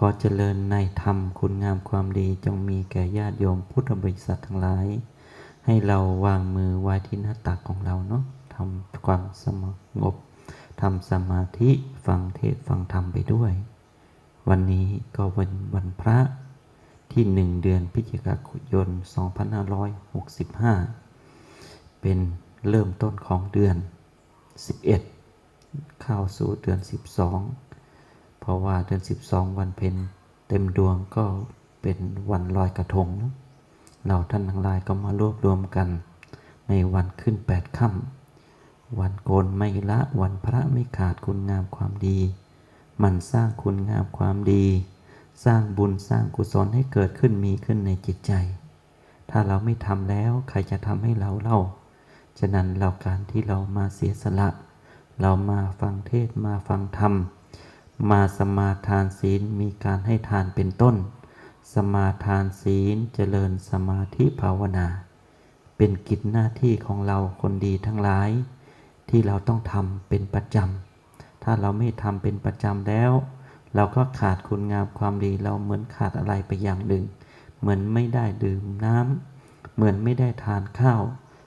ขอเจริญในธรรมคุณงามความดีจงมีแก่ญาติโยมพุทธบริษัททั้งหลาย ให้เราวางมือไว้ที่หน้าตักของเราเนาะทำความสงบทำสมาธิฟังเทศฟังธรรมไปด้วย วันนี้ก็วันวันพระที่หนึ่งเดือนพฤศจิกายน 2565 เป็นเริ่มต้นของเดือน 11 เข้าสู่เดือน 12 ราะว่าเดือน 12 วันเพ็ญเต็มดวงก็เป็นวันลอยกระทงเนะเราท่านทั้งหลายก็มารวบรวมกัน ในวันขึ้นแปดค่ำวันโกนไม่ละวันพระไม่ขาดคุณงามความดี มันสร้างคุณงามความดี สร้างบุญสร้างกุศลให้เกิดขึ้นมีขึ้นในจิตใจ ถ้าเราไม่ทำแล้วใครจะทำให้เราเล่าฉะนั้นเราการที่เรามาเสียสละ เรามาฟังเทศมาฟังธรรม มาสมาทานศีลมีการให้ทานเป็นต้น สมาทานศีลเจริญสมาธิภาวนา เป็นกิจหน้าที่ของเราคนดีทั้งหลาย ที่เราต้องทำเป็นประจำ ถ้าเราไม่ทำเป็นประจำแล้ว เราก็ขาดคุณงามความดีเราเหมือนขาดอะไรไปอย่างหนึ่ง เหมือนไม่ได้ดื่มน้ำเหมือนไม่ได้ทานข้าว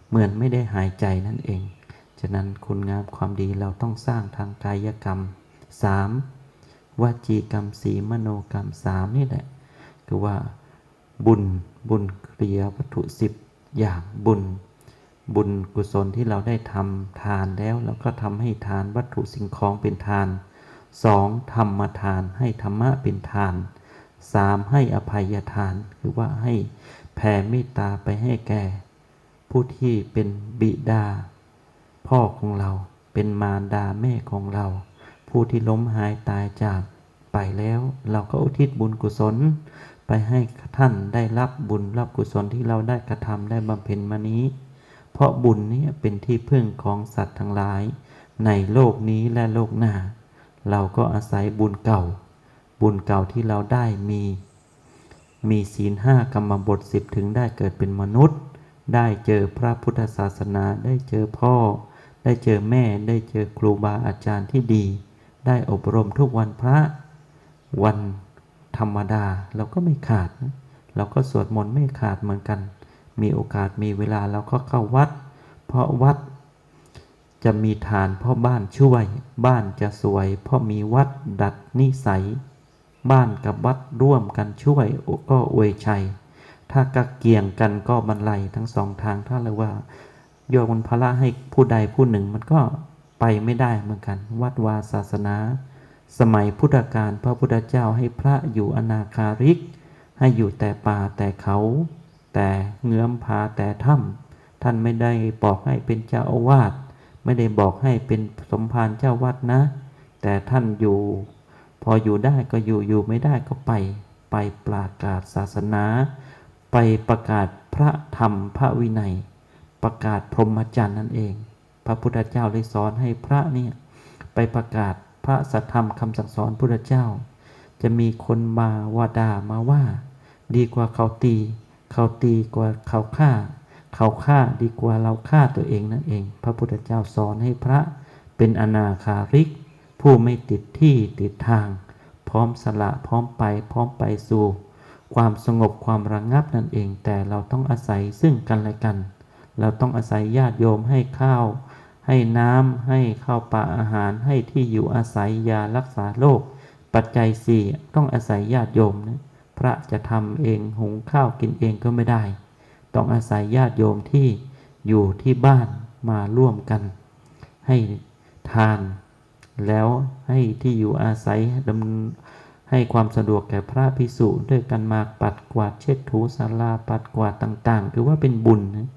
เหมือนไม่ได้หายใจนั่นเอง ฉะนั้นคุณงามความดีเราต้องสร้างทางกายกรรม 3. วจีกรรมสีมโนกรรมสามนี่แหละคือว่าบุญบุญเกริยวัตถุสิบอย่างบุญ บุญกุศลที่เราได้ทำทานแล้วเราก็ทำให้ทานวัตถุสิ่งของเป็นทาน 2. ธรรมทานให้ธรรมะเป็นทาน 3. ให้อภัยทาน คือว่าให้แผ่เมตตาไปให้แก่ ผู้ที่เป็นบิดา พ่อของเราเป็นมารดาแม่ของเรา ผู้ที่ล้มหายตายจากไปแล้ว เราก็อุทิศบุญกุศล ไปให้ท่านได้รับบุญรับกุศลที่เราได้กระทำได้บำเพ็ญมานี้ เพราะบุญนี้เป็นที่พึ่งของสัตว์ทั้งหลาย ในโลกนี้และโลกหน้า เราก็อาศัยบุญเก่า บุญเก่าที่เราได้มี มีศีลห้ากรรมบทสิบถึงได้เกิดเป็นมนุษย์ ได้เจอพระพุทธศาสนาได้เจอพ่อ ได้เจอแม่ได้เจอครูบาอาจารย์ที่ดี ได้อบรมทุกวันพระวันธรรมดาเราก็ไม่ขาด เราก็สวดมนต์ไม่ขาดเหมือนกัน มีโอกาสมีเวลาเราก็เข้าวัด เพราะวัดจะมีทานเพราะบ้านช่วย บ้านจะสวย เพราะมีวัดดัดนิสัย บ้านกับวัดร่วมกันช่วยก็อวยชัย ถ้ากะเกี่ยงกันก็บรรลัยทั้งสองทางถ้าเราว่าโยมมันพละให้ผู้ใดผู้หนึ่งมันก็ ไปไม่ได้เหมือนกัน วัดวาศาสนา สมัยพุทธกาลพระพุทธเจ้าให้พระอยู่อนาคาริก ให้อยู่แต่ป่าแต่เขา แต่เงื้อมผาแต่ถ้ำท่านไม่ได้บอกให้เป็นเจ้าอาวาสไม่ได้บอกให้เป็นสมภารเจ้าวัดนะ แต่ท่านอยู่ พออยู่ได้ก็อยู่อยู่ไม่ได้ก็ไปไปประกาศศาสนา ไปประกาศพระธรรมพระวินัย ประกาศพรหมจรรย์นั่นเอง ระพุทธเจ้าเลยสอนให้พระเนี่ยไปประกาศพระสัทธรรมคำสั่งสอนพุทธเจ้า จะมีคนมาว่าด่ามาว่า ดีกว่าเขาตี เขาตีกว่าเขาฆ่า เขาฆ่าดีกว่าเราฆ่าตัวเองนั่นเอง พระพุทธเจ้าสอนให้พระเป็นอนาคาริก ผู้ไม่ติดที่ติดทาง พร้อมสละพร้อมไปพร้อมไปสู่ความสงบความระงงับนั่นเองแต่เราต้องอาศัยซึ่งกันและกัน เราต้องอาศัยญาติโยมให้ข้าว ให้น้ำให้ข้าวปลาอาหารให้ที่อยู่อาศัยยารักษาโรคปัจจัยสี่ต้องอาศัยญาติโยมนะพระจะทำเองหุงข้าวกินเองก็ไม่ได้ ต้องอาศัยญาติโยมที่อยู่ที่บ้านมาร่วมกัน ให้ทาน แล้วให้ที่อยู่อาศัยดำให้ความสะดวกแก่พระพิสุด้วยกันมาปัดกวาดเช็ดถูศาลาปัดกวาดต่างๆ คือว่าเป็นบุญนะ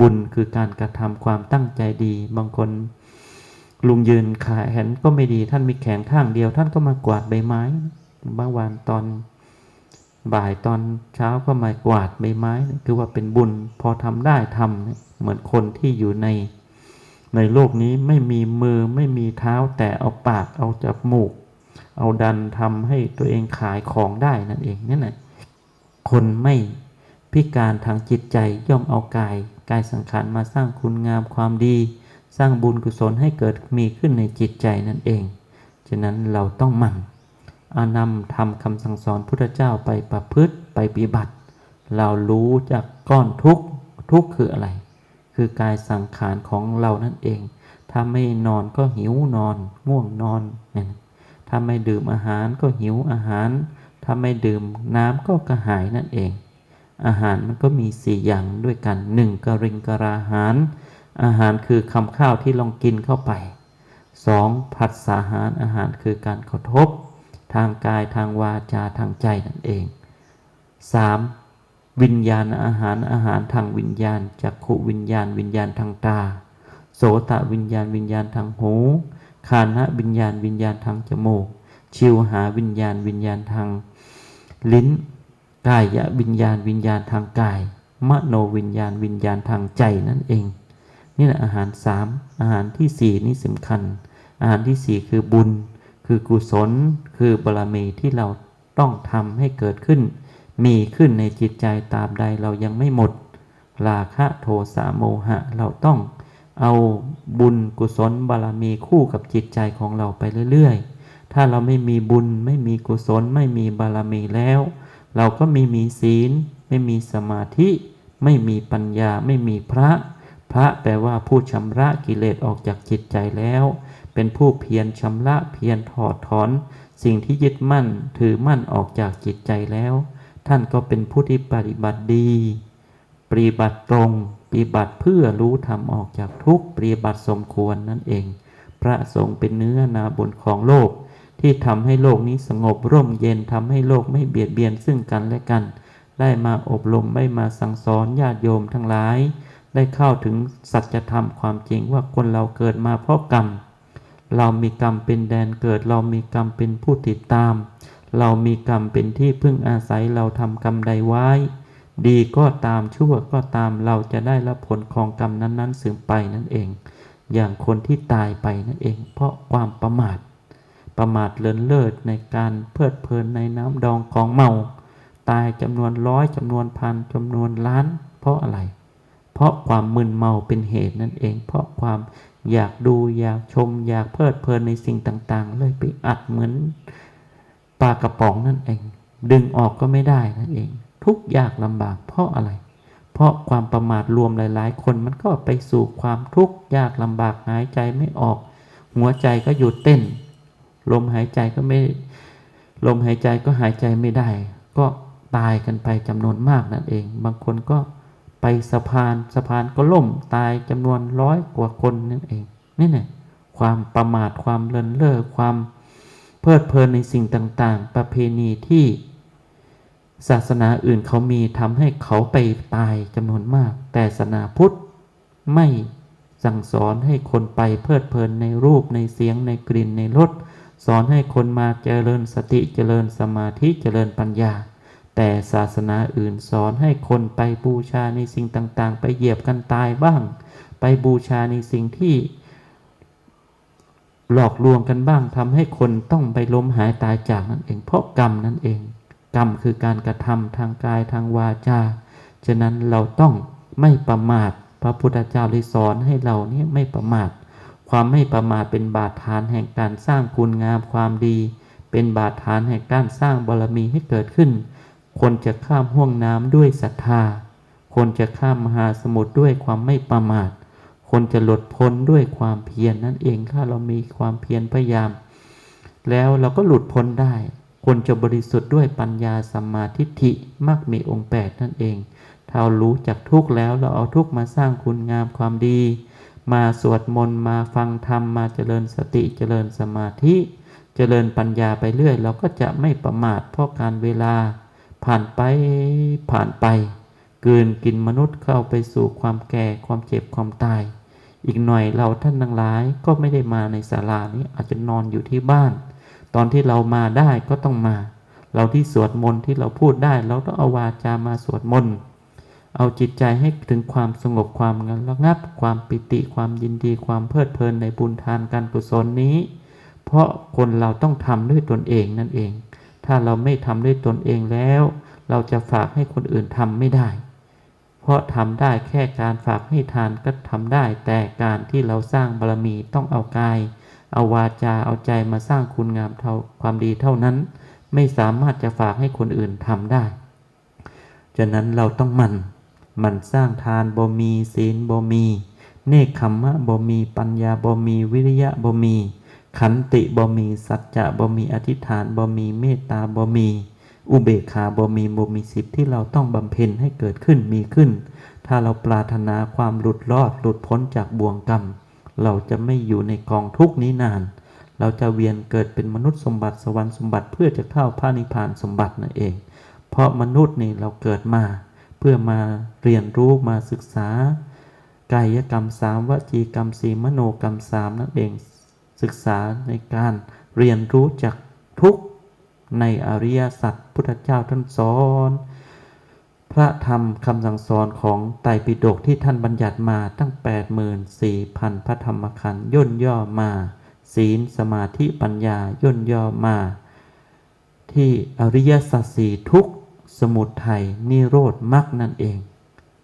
บุญคือการกระทำความตั้งใจดี บางคนลุงยืนขาแขนก็ไม่ดี ท่านมีแขนข้างเดียว ท่านก็มากวาดใบไม้บางวันตอนบ่ายตอนเช้าก็มากวาดใบไม้คือว่าเป็นบุญพอทำได้ทำเนี่ยเหมือนคนที่อยู่ใน ในโลกนี้ไม่มีมือไม่มีเท้าแต่เอาปากเอาจมูก เอาดันทำให้ตัวเองขายของได้นั่นเองนั่นแหละคนไม่ พิการทางจิตใจย่อมเอากาย กายสังขารมาสร้างคุณงามความดี สร้างบุญกุศลให้เกิดมีขึ้นในจิตใจนั่นเอง ฉะนั้นเราต้องหมั่นอานำทำคำสั่งสอนพุทธเจ้าไปประพฤติไปปฏิบัติ เรารู้จากก้อนทุกข์ทุกข์คืออะไร คือกายสังขารของเรานั่นเอง ถ้าไม่นอนก็หิวนอน ง่วงนอน ถ้าไม่ดื่มอาหารก็หิวอาหาร ถ้าไม่ดื่มน้ำก็กระหายนั่นเอง อาหารมันก็มีสี่อย่างด้วยกันหนึ่งกริงกราหาร อาหารคือคำข้าวที่ลองกินเข้าไปสองผัสสาหารอาหารคือการกระทบ ทางกายทางวาจาทางใจนั่นเอง 3. วิญญาณอาหารอาหารทางวิญญาณจักขุวิญญาณ วิญญาณทางตา โสตวิญญาณวิญญาณทางหูคานะวิญญาณวิญญาณทางจมูก ชิวหาวิญญาณวิญญาณทางลิ้น กายวิญญาณวิญญาณทางกาย มโนวิญญาณวิญญาณทางใจนั่นเอง นี่แหละอาหารสามอาหารที่สี่นี่สำคัญ อาหารที่สี่คือบุญ คือกุศล คือบารมีที่เราต้องทำให้เกิดขึ้น มีขึ้นในจิตใจตาบใดเรายังไม่หมด ราคะโทสะโมหะเราต้องเอาบุญกุศลบารมีคู่กับจิตใจของเราไปเรื่อยๆ ถ้าเราไม่มีบุญไม่มีกุศลไม่มีบารมีแล้ว เราก็ไม่มีศีล ไม่มีสมาธิ ไม่มีปัญญาไม่มีพระ พระแปลว่าผู้ชำระกิเลสออกจากจิตใจแล้ว เป็นผู้เพียรชำระเพียรถอดถอน สิ่งที่ยึดมั่นถือมั่นออกจากจิตใจแล้ว ท่านก็เป็นผู้ที่ปฏิบัติดี ปฏิบัติตรงปฏิบัติเพื่อรู้ธรรมออกจากทุกข์ปฏิบัติสมควรนั่นเอง พระสงฆ์เป็นเนื้อนาบุญของโลก ที่ทำให้โลกนี้สงบร่มเย็นทำให้โลกไม่เบียดเบียนซึ่งกันและกัน ได้มาอบรมได้มาสั่งสอนญาติโยมทั้งหลาย ได้เข้าถึงสัจธรรมความจริงว่าคนเราเกิดมาเพราะกรรม เรามีกรรมเป็นแดนเกิด เรามีกรรมเป็นผู้ติดตาม เรามีกรรมเป็นที่พึ่งอาศัยเราทำกรรมใดไว้ ดีก็ตามชั่วก็ตามเราจะได้รับผลของกรรมนั้นๆสืบไปนั่นเอง อย่างคนที่ตายไปนั่นเอง เพราะความประมาท ประมาทเลินเลิศในการเพลิดเพลินในน้ำดองของเมา ตายจำนวนร้อยจำนวนพันจำนวนล้าน เพราะอะไร เพราะความมึนเมาเป็นเหตุนั่นเอง เพราะความอยากดูอยากชม อยากเพลิดเพลินในสิ่งต่างๆ เลยไปอัดเหมือนปลากระป๋องนั่นเอง ดึงออกก็ไม่ได้นั่นเอง ทุกยากลำบากเพราะอะไร เพราะความประมาทรวมหลายๆ คนมันก็ไปสู่ความทุกข์ยากลำบากหายใจไม่ออก หัวใจก็หยุดเต้น ลมหายใจก็ไม่ ลมหายใจก็หายใจไม่ได้ ก็ตายกันไปจำนวนมากนั่นเอง บางคนก็ไปสะพานสะพานก็ล่มตายจำนวนร้อยกว่าคนนั่นเองนี่แหละความประมาทความเลินเล่อความเพลิดเพลินในสิ่งต่างๆ ประเพณีที่ศาสนาอื่นเขามีทำให้เขาไปตายจำนวนมาก แต่ศาสนาพุทธไม่สั่งสอนให้คนไปเพลิดเพลินในรูปในเสียงในกลิ่นในรส สอนให้คนมาเจริญสติเจริญสมาธิเจริญปัญญา แต่ศาสนาอื่นสอนให้คนไปบูชาในสิ่งต่างๆ ไปเหยียบกันตายบ้าง ไปบูชาในสิ่งที่ หลอกลวงกันบ้างทำให้คนต้องไปล้มหายตายจากนั่นเอง เพราะกรรมนั่นเอง กรรมคือการกระทำทางกายทางวาจา ฉะนั้นเราต้องไม่ประมาท พระพุทธเจ้าเลยสอนให้เราเนี่ยไม่ประมาท ความไม่ประมาทเป็นบาดฐานแห่งการสร้างคุณงามความดี เป็นบาดฐานแห่งการสร้างบารมีให้เกิดขึ้น คนจะข้ามห่วงน้ำด้วยศรัทธา คนจะข้ามมหาสมุทรด้วยความไม่ประมาท คนจะหลุดพ้นด้วยความเพียรนนั่นเองถ้าเรามีความเพียรพยายาม แล้วเราก็หลุดพ้นได้ คนจะบริสุทธิ์ด้วยปัญญาสัมมาทิฏฐิมักมีองค์แปดนั่นเองถ้าเรารู้จักทุกข์แล้วเราเอาทุกข์มาสร้างคุณงามความดี มาสวดมนต์มาฟังธรรมมาเจริญสติเจริญสมาธิ เจริญปัญญาไปเรื่อย เราก็จะไม่ประมาทเพราะการเวลาผ่านไปผ่านไปเกินกินมนุษย์เข้าไปสู่ความแก่ความเจ็บความตาย อีกหน่อยเราท่านทั้งหลายก็ไม่ได้มาในศาลานี้อาจจะนอนอยู่ที่บ้าน ตอนที่เรามาได้ก็ต้องมา เราที่สวดมนต์ที่เราพูดได้ เราต้องเอาวาจามาสวดมนต์ เอาจิตใจให้ถึงความสงบความระงับ ความปิติความยินดีความเพลิดเพลินในบุญทานการกุศลนี้ เพราะคนเราต้องทำด้วยตนเองนั่นเอง ถ้าเราไม่ทำด้วยตนเองแล้ว เราจะฝากให้คนอื่นทำไม่ได้ เพราะทำได้แค่การฝากให้ทานก็ทำได้ แต่การที่เราสร้างบารมีต้องเอากาย เอาวาจาเอาใจมาสร้างคุณงามเท่าความดีเท่านั้น ไม่สามารถจะฝากให้คนอื่นทำได้ฉะนั้นเราต้องมัน มันสร้างทานบ่มีศีลบ่มี เนคขมมะบ่มีปัญญาบ่มีวิริยะบ่มี ขันติบ่มีสัจจะบ่มีอธิษฐานบ่มีเมตตาบ่มี อุเบกขาบ่มีบ่มีสิบที่เราต้องบำเพ็ญให้เกิดขึ้นมีขึ้น ถ้าเราปรารถนาความหลุดรอดหลุดพ้นจากบ่วงกรรม เราจะไม่อยู่ในกองทุกนี้นาน เราจะเวียนเกิดเป็นมนุษย์สมบัติสวรรค์สมบัติเพื่อจะเข้าพระนิพพานสมบัตินั่นเอง เพราะมนุษย์นี่เราเกิดมา เพื่อมาเรียนรู้มาศึกษากายกรรมสามวจีกรรมสีมโนกรรมสามนั่นเองศึกษาในการเรียนรู้จากทุกในอริยสัจพุทธเจ้าท่านสอน พระธรรมคำสั่งสอนของไตรปิฎกที่ท่านบัญญัติมาตั้ง 84,000 พระธรรมขันธ์ย่นย่อมา ศีลสมาธิปัญญาย่นย่อมา ที่อริยสัจสี่ทุก สมุทัยนิโรธมรรคนั่นเอง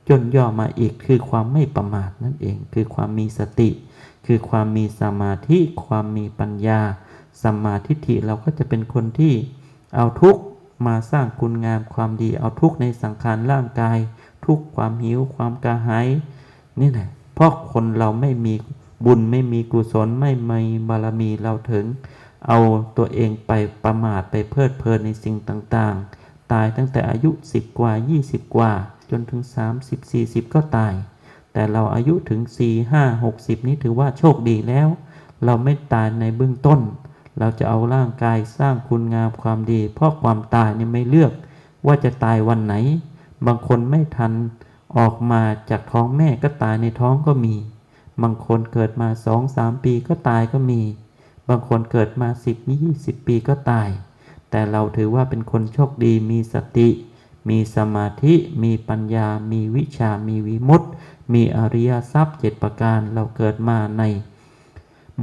จนย่อมาอีกคือความไม่ประมาทนั่นเอง คือความมีสติ คือความมีสมาธิความมีปัญญาสัมมาทิฏฐิเราก็จะเป็นคนที่เอาทุกข์มาสร้างคุณงามความดีเอาทุกข์ในสังขารร่างกาย ทุกข์ความหิวความกระหายนี่แหละเพราะคนเราไม่มีบุญไม่มีกุศลไม่มีบารมีเราถึง เอาตัวเองไปประมาทไปเพลิดเพลินในสิ่งต่างๆ ตายตั้งแต่อายุ 10 กว่า 20 กว่า จนถึง 30 40 ก็ตาย แต่เราอายุถึง 4 5 60 นี้ถือว่าโชคดีแล้ว เราไม่ตายในเบื้องต้น เราจะเอาร่างกายสร้างคุณงามความดี เพราะความตายเนี่ยไม่เลือก ว่าจะตายวันไหน บางคนไม่ทันออกมาจากท้องแม่ก็ตายในท้องก็มี บางคนเกิดมาสองสามปีก็ตายก็มี บางคนเกิดมาสิบยี่สิบปีก็ตาย แต่เราถือว่าเป็นคนโชคดีมีสติ มีสมาธิ มีปัญญา มีวิชา มีวิมุตติ มีอริยทรัพย์เจ็ดประการเราเกิดมาใน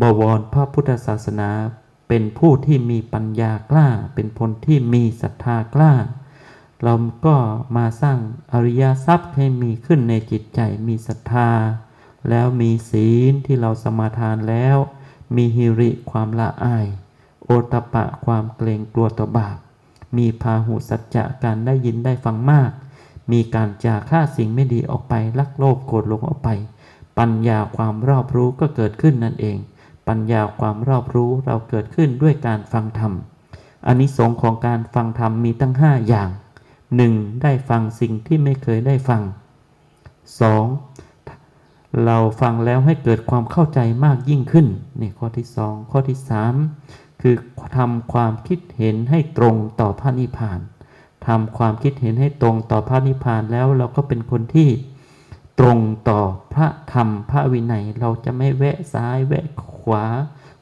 บวรพระพุทธศาสนา เป็นผู้ที่มีปัญญากล้า เป็นคนที่มีศรัทธากล้า เราก็มาสร้างอริยทรัพย์ให้มีขึ้นในจิตใจมีศรัทธา แล้วมีศีลที่เราสมาทานแล้ว มีฮิริความละอาย โอตปะความเกรงกลัวต่อบาป มีพาหุสัจจะการได้ยินได้ฟังมาก มีการจาฆ่าสิ่งไม่ดีออกไป ลักโลภโกรธลงออกไป ปัญญาความรอบรู้ก็เกิดขึ้นนั่นเอง ปัญญาความรอบรู้เราเกิดขึ้นด้วยการฟังธรรมอานิสงส์ของการฟังธรรมมีตั้งห้าอย่างหนึ่งได้ฟังสิ่งที่ไม่เคยได้ฟังสองเราฟังแล้วให้เกิดความเข้าใจมากยิ่งขึ้นนี่ข้อที่สองข้อที่สาม คือทำความคิดเห็นให้ตรงต่อพระนิพพานทำความคิดเห็นให้ตรงต่อพระนิพพานแล้วเราก็เป็นคนที่ตรงต่อพระธรรมพระวินัย เราจะไม่แวะซ้ายแวะขวา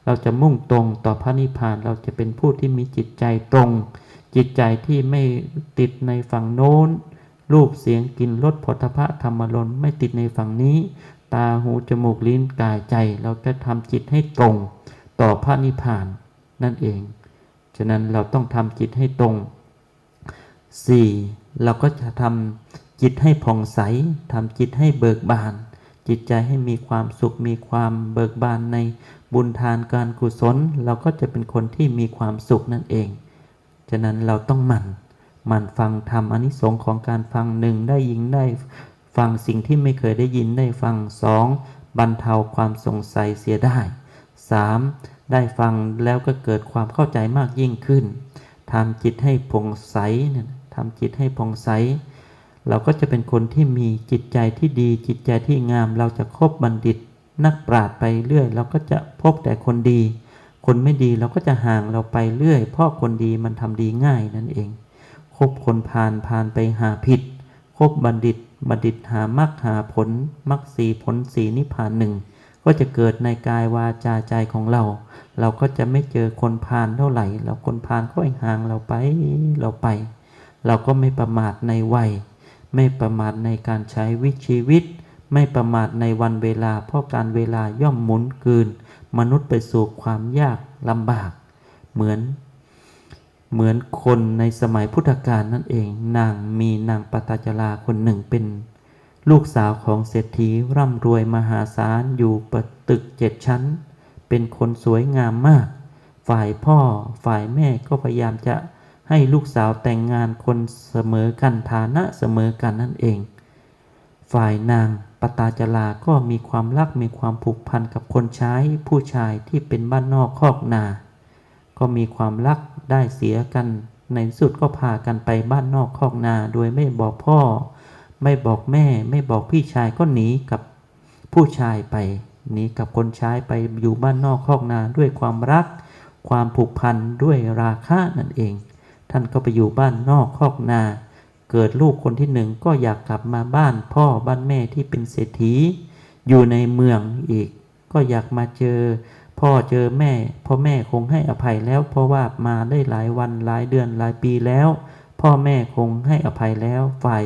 เราจะมุ่งตรงต่อพระนิพพาน เราจะเป็นผู้ที่มีจิตใจตรง จิตใจที่ไม่ติดในฝั่งโน้น รูปเสียงกลิ่นรสผลพะธรรมลนไม่ติดในฝั่งนี้ ตาหูจมูกลิ้นกายใจ เราจะทำจิตให้ตรงต่อพระนิพพาน นั่นเอง ฉะนั้นเราต้องทำจิตให้ตรง 4. เราก็จะทำจิตให้ผ่องใสทำจิตให้เบิกบาน จิตใจให้มีความสุขมีความเบิกบานในบุญทานการกุศล เราก็จะเป็นคนที่มีความสุขนั่นเอง ฉะนั้นเราต้องหมั่นหมั่นฟังธรรมอนิสงค์ของการฟังหนึ่งได้ยิงได้ฟังสิ่งที่ไม่เคยได้ยินได้ฟังสองบรรเทาความสงสัยเสียได้ 3. ได้ฟังแล้วก็เกิดความเข้าใจมากยิ่งขึ้นทำจิตให้ผ่องใสเนี่ยทำจิตให้ผ่องใส เราก็จะเป็นคนที่มีจิตใจที่ดี จิตใจที่งาม เราจะคบบัณฑิต นักปราชญ์ไปเรื่อย เราก็จะพบแต่คนดี คนไม่ดีเราก็จะห่างเราไปเรื่อย เพราะคนดีมันทำดีง่ายนั่นเอง คบคนพาลพาลไปหาผิด คบบัณฑิต บัณฑิตหามรรคหาผลมรรคสีผลสีนิพพานหนึ่ง ก็จะเกิดในกายวาจาใจของเรา เราก็จะไม่เจอคนพาลเท่าไหร่ เราคนพาลก็ห่างเราไปเราไป เราก็ไม่ประมาทในวัย ไม่ประมาทในการใช้วิชีวิต ไม่ประมาทในวันเวลา เพราะการเวลาย่อมหมุนกืน มนุษย์ไปสู่ความยากลำบาก เหมือน เหมือนคนในสมัยพุทธกาลนั่นเอง นางมีนางปตาจราคนหนึ่งเป็น ลูกสาวของเศรษฐีร่ำรวยมหาศาลอยู่ประตึกเจ็ดชั้น เป็นคนสวยงามมาก ฝ่ายพ่อฝ่ายแม่ก็พยายามจะให้ลูกสาวแต่งงานคนเสมอกันฐานะเสมอกันนั่นเอง ฝ่ายนางปตาจลาก็มีความรักมีความผูกพันกับคนใช้ผู้ชายที่เป็นบ้านนอกคอกนา ก็มีความรักได้เสียกัน ในสุดก็พากันไปบ้านนอกคอกนาโดยไม่บอกพ่อ ไม่บอกแม่ ไม่บอกพี่ชายก็หนีกับผู้ชายไปหนีกับคนใช้ไปอยู่บ้านนอกคอกนาด้วยความรัก ความผูกพันด้วยราคะนั่นเอง ท่านก็ไปอยู่บ้านนอกคอกนา เกิดลูกคนที่หนึ่งก็อยากกลับมาบ้านพ่อบ้านแม่ที่เป็นเศรษฐี อยู่ในเมืองอีก ก็อยากมาเจอ พ่อเจอแม่พ่อแม่คงให้อภัยแล้ว เพราะว่ามาได้หลายวันหลายเดือนหลายปีแล้ว พ่อแม่คงให้อภัยแล้วฝ่าย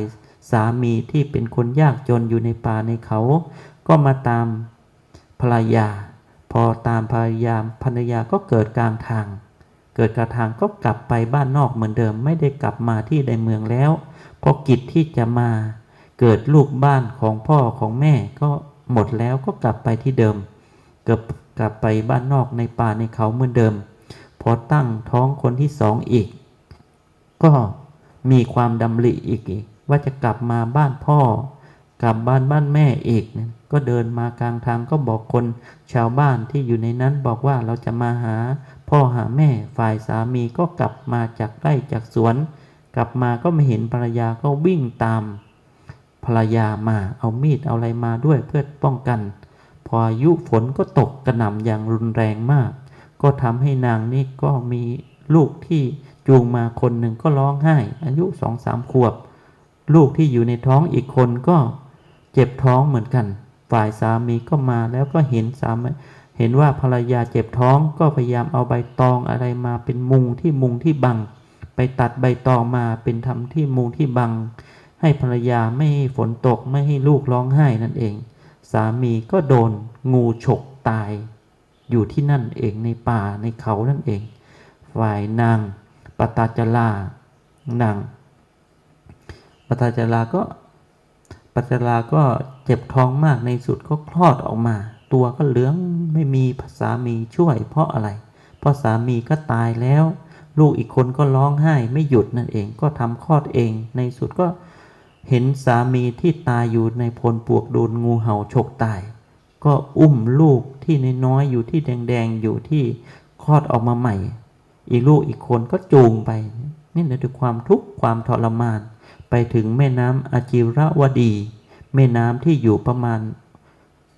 สามีที่เป็นคนยากจนอยู่ในป่าในเขา ก็มาตามภรรยา พอตามภรรยาภรรยาก็เกิดกลางทาง เกิดกลางทางก็กลับไปบ้านนอกเหมือนเดิม ไม่ได้กลับมาที่ในเมืองแล้วเพราะกิจที่จะมา เกิดลูกบ้านของพ่อของแม่ก็หมดแล้วก็กลับไปที่เดิม เกือบกลับไปบ้านนอกในป่าในเขาเหมือนเดิม พอตั้งท้องคนที่สองอีก ก็มีความดำริอีกอีก ว่าจะกลับมาบ้านพ่อ กลับบ้านบ้านแม่เอีกนะก็เดินมากลางทางก็บอกคนชาวบ้านที่อยู่ในนั้นบอกว่าเราจะมาหา พ่อหาแม่ฝ่ายสามีก็กลับมาจากไร่จากสวน กลับมาก็ไม่เห็นภรรยาก็วิ่งตาม ภรรยามาเอามีดเอาอะไรมาด้วยเพื่อป้องกัน พออายุฝนก็ตกกระหน่ำอย่างรุนแรงมาก ก็ทำให้นางนี่ก็มีลูกที่จูงมาคนหนึ่งก็ร้องไห้ อายุสองสามขวบ ลูกที่อยู่ในท้องอีกคนก็เจ็บท้องเหมือนกัน ฝ่ายสามีก็มาแล้วก็เห็นสามีเห็นว่าภรรยาเจ็บท้องก็พยายามเอาใบตองอะไรมาเป็นมุงที่มุงที่บัง ไปตัดใบตองมาเป็นทำที่มุงที่บัง ให้ภรรยาไม่ให้ฝนตกไม่ให้ลูกร้องไห้นั่นเอง สามีก็โดนงูฉกตาย อยู่ที่นั่นเองในป่าในเขานั่นเอง ฝ่ายนางปตาจลานาง ปตาจลาก็ปตาจลาก็เจ็บท้องมากในสุดก็คลอดออกมา ตัวก็เหลืองไม่มีสามีช่วย เพราะอะไร เพราะสามีก็ตายแล้ว ลูกอีกคนก็ร้องไห้ไม่หยุดนั่นเองก็ทำคลอดเอง ในสุดก็เห็นสามีที่ตายอยู่ในพลปวกโดนงูเห่าฉกตาย ก็อุ้มลูกที่น้อยอยู่ที่แดงๆอยู่ที่คลอดออกมาใหม่ อีลูกอีกคนก็จูงไป นี่แหละคือความทุกข์ความทรมาน ไปถึงแม่น้ำอาจิรวดี แม่น้ำที่อยู่ประมาณ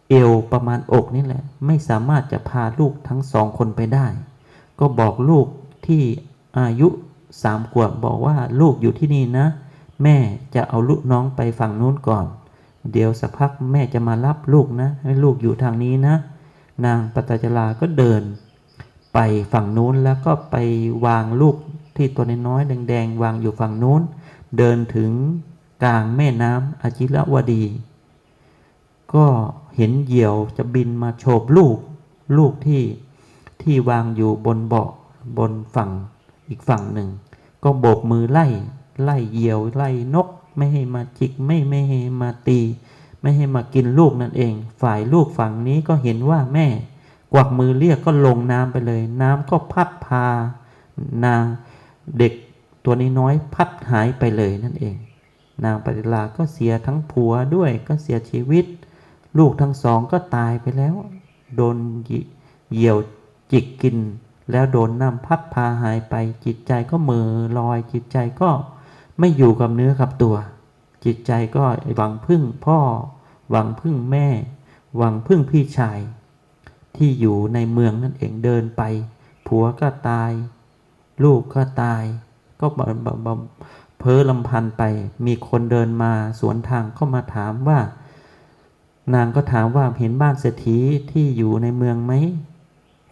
เอวประมาณอกนี่แหละ ไม่สามารถจะพาลูกทั้งสองคนไปได้ ก็บอกลูกที่อายุสามขวบบอกว่าลูกอยู่ที่นี่นะ แม่จะเอาลูกน้องไปฝั่งนู้นก่อน เดี๋ยวสักพักแม่จะมารับลูกนะ ให้ลูกอยู่ทางนี้นะ นางปตจลาก็เดิน ไปฝั่งนู้นแล้วก็ไปวางลูกที่ตัวน้อยๆแดงๆวางอยู่ฝั่งนู้น เดินถึงกลางแม่น้ำอาจิรวดี ก็เห็นเหยี่ยวจะบินมาโฉบลูก ลูกที่ที่วางอยู่บนเบาะบนฝั่งอีกฝั่งหนึ่ง ก็โบกมือไล่ ไล่เหยี่ยวไล่นก ไม่ให้มาจิกไม่ไม่ให้มาตี ไม่ให้มากินลูกนั่นเอง ฝ่ายลูกฝั่งนี้ก็เห็นว่าแม่ กวักมือเรียกก็ลงน้ำไปเลย น้ำก็พัดพานางเด็ก ตัวนี้น้อยพัดหายไปเลยนั่นเอง นางปฏิลาก็เสียทั้งผัวด้วยก็เสียชีวิต ลูกทั้งสองก็ตายไปแล้ว โดนเหยี่ยวจิกกิน แล้วโดนน้ำพัดพาหายไป จิตใจก็มือลอยจิตใจก็ไม่อยู่กับเนื้อกับตัว จิตใจก็หวังพึ่งพ่อ หวังพึ่งแม่ หวังพึ่งพี่ชาย ที่อยู่ในเมืองนั่นเองเดินไป ผัวก็ตาย ลูกก็ตาย ก็บบบบเพ้อลำพันไป มีคนเดินมาสวนทางก็มาถามว่า นางก็ถามว่าเห็นบ้านเศรษฐีที่อยู่ในเมืองไหม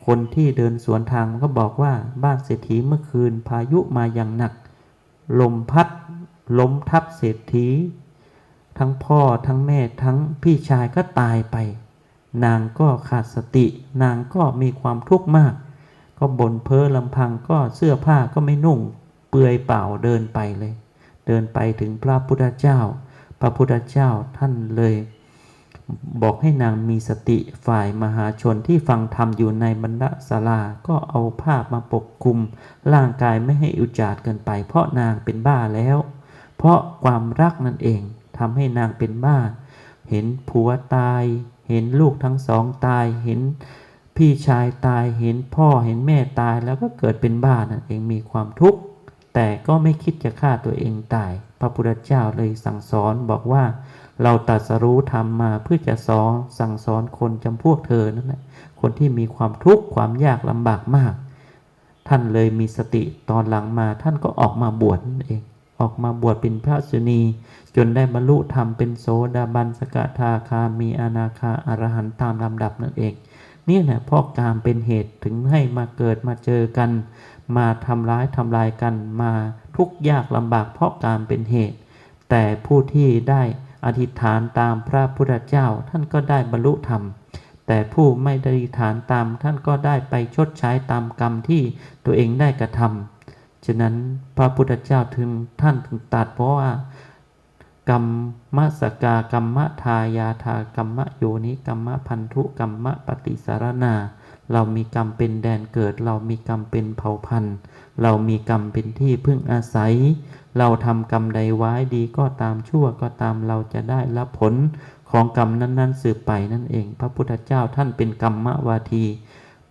คนที่เดินสวนทางมันก็บอกว่าบ้านเศรษฐีเมื่อคืนพายุมาอย่างหนัก ลมพัดล้มทับเศรษฐี ทั้งพ่อทั้งแม่ทั้งพี่ชายก็ตายไป นางก็ขาดสติ นางก็มีความทุกข์มาก ก็บ่นเพ้อลำพังก็เสื้อผ้าก็ไม่นุ่ง ปลือยเปล่าเดินไปเลย เดินไปถึงพระพุทธเจ้า พระพุทธเจ้าท่านเลย บอกให้นางมีสติฝ่ายมหาชนที่ฟังธรรมอยู่ในบรรดาศาลา ก็เอาผ้ามาปกคลุม ร่างกายไม่ให้อุจจาดเกินไป เพราะนางเป็นบ้าแล้ว เพราะความรักนั่นเองทำให้นางเป็นบ้า เห็นผัวตาย เห็นลูกทั้งสองตายเห็นพี่ชายตายเห็นพ่อเห็นแม่ตายแล้วก็เกิดเป็นบ้านั่นเองมีความทุกข์ แต่ก็ไม่คิดจะฆ่าตัวเองตาย พระพุทธเจ้าเลยสั่งสอนบอกว่า เราตรัสรู้ธรรมมาเพื่อจะสอนสั่งสอนคนจำพวกเธอนั่นแหละคนที่มีความทุกข์ความยากลำบากมาก ท่านเลยมีสติตอนหลังมาท่านก็ออกมาบวชนั่นเอง ออกมาบวชเป็นพระสุนี จนได้บรรลุธรรมเป็นโสดาบันสกทาคามีอนาคาอรหันตามลำดับนั่นเองเนี่ยแหละพราะกามเป็นเหตุถึงให้มาเกิดมาเจอกัน มาทำร้ายทำลายกันมาทุกยากลำบากเพราะกามเป็นเหตุ แต่ผู้ที่ได้อธิษฐานตามพระพุทธเจ้าท่านก็ได้บรรลุธรรม แต่ผู้ไม่ได้อธิษฐานตามท่านก็ได้ไปชดใช้ตามกรรมที่ตัวเองได้กระทำฉะนั้นพระพุทธเจ้าถึงท่านถึงตัดเพราะว่ากรรมสกากรรมทายาทากรรมโยนิกรรมพันธุกรรมปฏิสารนา เรามีกรรมเป็นแดนเกิด เรามีกรรมเป็นเผ่าพันธุ์ เรามีกรรมเป็นที่พึ่งอาศัย เราทำกรรมใดไว้ดีก็ตามชั่วก็ตามเราจะได้รับผลของกรรมนั้น ๆ สืบไปนั่นเอง พระพุทธเจ้าท่านเป็นกรรมวาที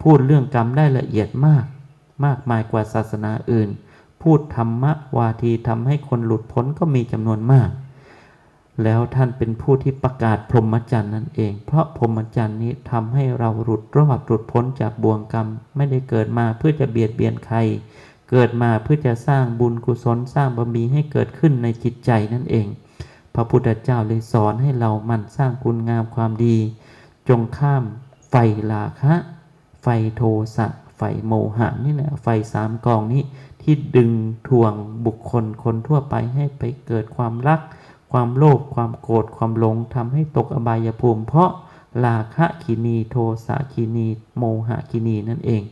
พูดเรื่องกรรมได้ละเอียดมาก มากมายกว่าศาสนาอื่น พูดธรรมวาทีทำให้คนหลุดพ้นก็มีจำนวนมาก แล้วท่านเป็นผู้ที่ประกาศพรหมจรรย์นั่นเอง เพราะพรหมจรรย์นี้ทำให้เราหลุดรอดหลุดพ้นจากบ่วงกรรม ไม่ได้เกิดมาเพื่อจะเบียดเบียนใคร เกิดมาเพื่อจะสร้างบุญกุศลสร้างบารมีให้เกิดขึ้นในจิตใจนั่นเอง พระพุทธเจ้าเลยสอนให้เรามันสร้างคุณงามความดี จงข้ามไฟราคะ ไฟโทสะ ไฟโมหะนี่แหละไฟสามกองนี้ที่ดึงทวงบุคคลคนทั่วไปให้ไปเกิดความรัก ความโลภความโกรธความหลงทำให้ตกอบายภูมิ เพราะราคะกินีโทสะกินี โมหะกินีนั่นเอง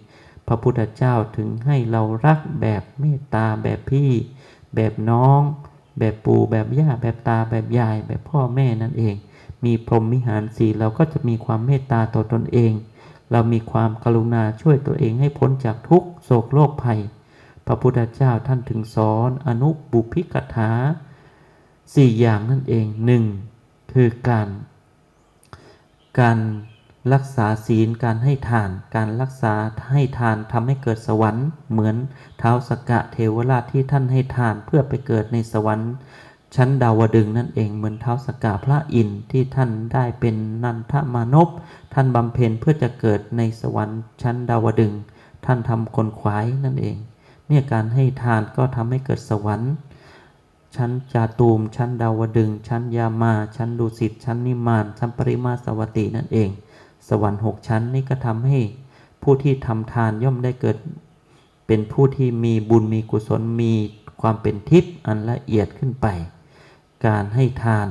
พระพุทธเจ้าถึงให้เรารักแบบเมตตาแบบพี่ แบบน้อง แบบปู่แบบย่าแบบตาแบบยายแบบพ่อแม่นั่นเอง มีพรหมวิหารสีเราก็จะมีความเมตตาต่อตนเอง เรามีความกรุณาช่วยตัวเองให้พ้นจากทุกข์โศกโรคภัย พระพุทธเจ้าท่านถึงสอนอนุบุพิกถา สี่อย่างนั่นเองหนึ่งคือการ การรักษาศีลการให้ทาน การรักษาให้ทานทำให้เกิดสวรรค์ เหมือนเท้าสกกะเทวราชที่ท่านให้ทานเพื่อไปเกิดในสวรรค์ ชั้นดาวดึงนั่นเองเหมือนเท้าสกกะพระอินทร์ที่ท่านได้เป็นนันทมานพท่านบำเพ็ญเพื่อจะเกิดในสวรรค์ชั้นดาวดึง ท่านทำคนขวายนั่นเอง เนี่ยการให้ทานก็ทำให้เกิดสวรรค์ ชั้นจาตูม ชั้นดาวดึง ชั้นยามา ชั้นดุสิต ชั้นนิมาน ชั้นปริมาสวัตินั่นเอง สวรรค์หกชั้นนี่ก็ทำให้ผู้ที่ทำทานย่อมได้เกิด เป็นผู้ที่มีบุญมีกุศลมีความเป็นทิพย์อันละเอียดขึ้นไป การให้ทาน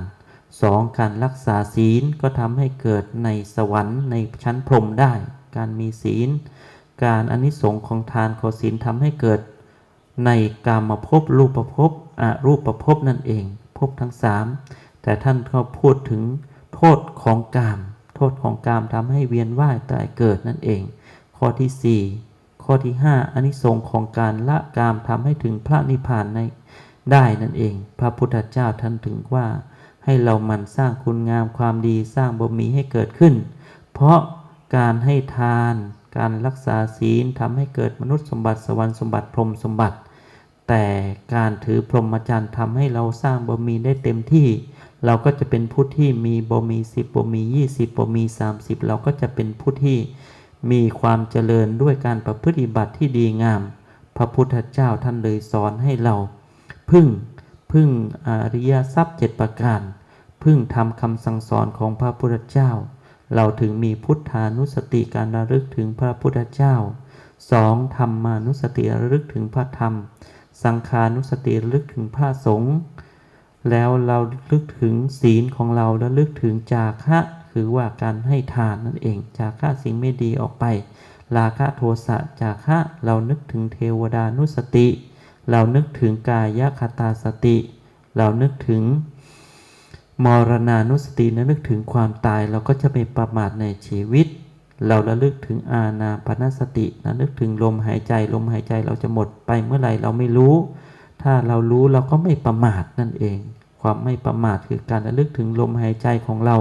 สองการรักษาศีลก็ทำให้เกิดในสวรรค์ในชั้นพรหมได้ การมีศีล การอนิสงค์ของทานขอศีลทำให้เกิด ในกามภพรูปภพอรูปภพนั่นเองภพทั้งสามแต่ท่านก็พูดถึงโทษของกาม โทษของกามทำให้เวียนว่ายตายเกิดนั่นเอง ข้อที่สี่ข้อที่ห้าอานิสงค์ของการละกามทำให้ถึงพระนิพพานในได้นั่นเอง พระพุทธเจ้าท่านถึงว่า ให้เราหมันสร้างคุณงามความดีสร้างบารมีให้เกิดขึ้น เพราะการให้ทาน การรักษาศีลทำให้เกิดมนุษย์สมบัติสวรรค์สมบัติพรหมสมบัติ แต่การถือพรหมจรรย์ทำให้เราสร้างบารมีได้เต็มที่ เราก็จะเป็นผู้ที่มีบารมีสิบบรมียี่สิบบรมีสามสิบเราก็จะเป็นผู้ที่มีความเจริญด้วยการประพฤติบัติที่ดีงาม พระพุทธเจ้าท่านเลยสอนให้เรา พึ่งพึ่งอริยทรัพย์เจ็ดประการ พึ่งทำคำสั่งสอนของพระพุทธเจ้า เราถึงมีพุทธานุสติการระลึกถึงพระพุทธเจ้าสองธรรมานุสติระลึกถึงพระธรรม สังขานุสติลึกถึงพระสงฆ์แล้วเราลึกถึงศีลของเราและลึกถึงจาคะคือว่าการให้ทานนั่นเอง จาคะสิ่งไม่ดีออกไปราคะโทสะจาคะเรานึกถึงเทวดานุสติ เรานึกถึงกายคตาสติ เรานึกถึงมรณานุสติและนึกถึงความตายเราก็จะไม่ประมาทในชีวิต เราระลึกถึงอาณาปณสติระลึกถึงลมหายใจ ลมหายใจเราจะหมดไปเมื่อไหร่เราไม่รู้ ถ้าเรารู้เราก็ไม่ประมาทนั่นเอง ความไม่ประมาทคือการระลึกถึงลมหายใจของเรา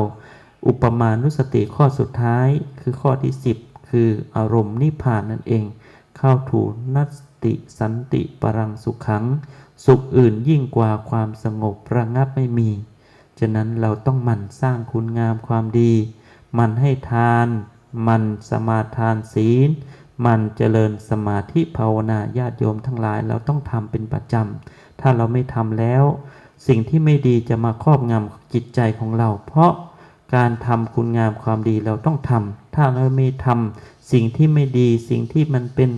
อุปมานุสติข้อสุดท้ายคือข้อที่ 10 คืออารมณ์นิพพานนั่นเอง เข้าถูนัสติสันติปรังสุขขัง สุขอื่นยิ่งกว่าความสงบระงับไม่มี ฉะนั้นเราต้องหมั่นสร้างคุณงามความดีหมันให้ทาน มันสมาทานศีล มันเจริญสมาธิภาวนาญาติโยมทั้งหลายเราต้องทำเป็นประจำถ้าเราไม่ทำแล้ว สิ่งที่ไม่ดีจะมาครอบงำจิตใจของเรา เพราะการทำคุณงามความดีเราต้องทำถ้าเราไม่ทำสิ่งที่ไม่ดีสิ่งที่มันเป็น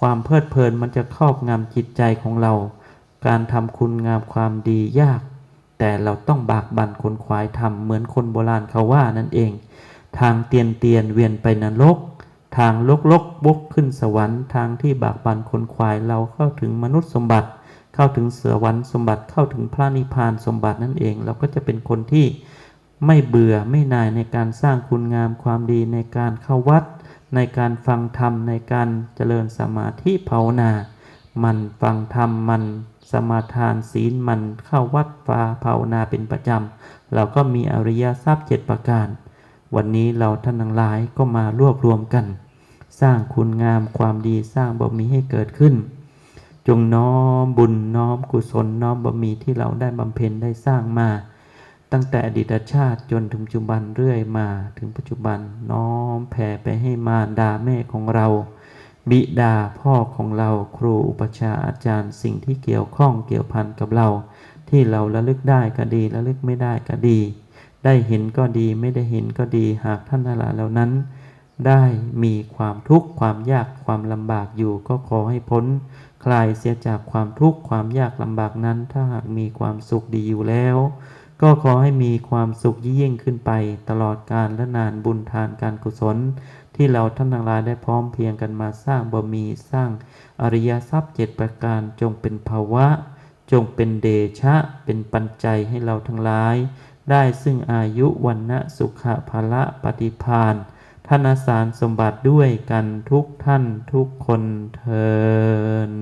ความเพลิดเพลินมันจะครอบงำจิตใจของเรา การทำคุณงามความดียาก แต่เราต้องบากบั่นคนควายทำเหมือนคนโบราณเขาว่านั่นเอง ทางเตียนเตียนเวียนไปนรก ทางลกลกบกขึ้นสวรรค์ ทางที่บากบันคนควายเราเข้าถึงมนุษย์สมบัติ เข้าถึงเสือวันสมบัติเข้าถึงพระนิพพานสมบัตินั่นเอง เราก็จะเป็นคนที่ไม่เบื่อไม่นายในการสร้างคุณงามความดีในการเข้าวัด ในการฟังธรรมในการเจริญสมาธิภาวนา มันฟังธรรมมันสมาทานศีลมันเข้าวัดฟาภาวนาเป็นประจำ เราก็มีอริยทรัพย์เจ็ดประการ วันนี้เราท่านทั้งหลายก็มารวบรวมกัน สร้างคุณงามความดีสร้างบารมีให้เกิดขึ้น จงน้อมบุญน้อมกุศลน้อมบารมีที่เราได้บำเพ็ญได้สร้างมา ตั้งแต่อดีตชาติจนถึงปัจจุบันเรื่อยมาถึงปัจจุบันน้อมแผ่ไปให้มารดาแม่ของเรา บิดาพ่อของเราครูอุปชาอาจารย์สิ่งที่เกี่ยวข้องเกี่ยวพันกับเรา ที่เราระลึกได้ก็ดีระลึกไม่ได้ก็ดี ได้เห็นก็ดีไม่ได้เห็นก็ดี หากท่านทั้งหลายเหล่านั้น ได้มีความทุกข์ความยากความลำบากอยู่ ก็ขอให้พ้น คลายเสียจากความทุกข์ความยากลำบากนั้น ถ้าหากมีความสุขดีอยู่แล้ว ก็ขอให้มีความสุขยิ่งขึ้นไป ตลอดกาลและนานบุญทานการกุศล ที่เราท่านทั้งหลายได้พร้อมเพรียงกันมาสร้างบารมีสร้างอริยทรัพย์เจ็ดประการจงเป็นภาวะ จงเป็นเดชะ เป็นปัจจัยให้เราทั้งหลาย ได้ซึ่งอายุวันนะสุขภาละปฏิพานท่านสารสมบัติด้วยกันทุกท่านทุกคนเทิน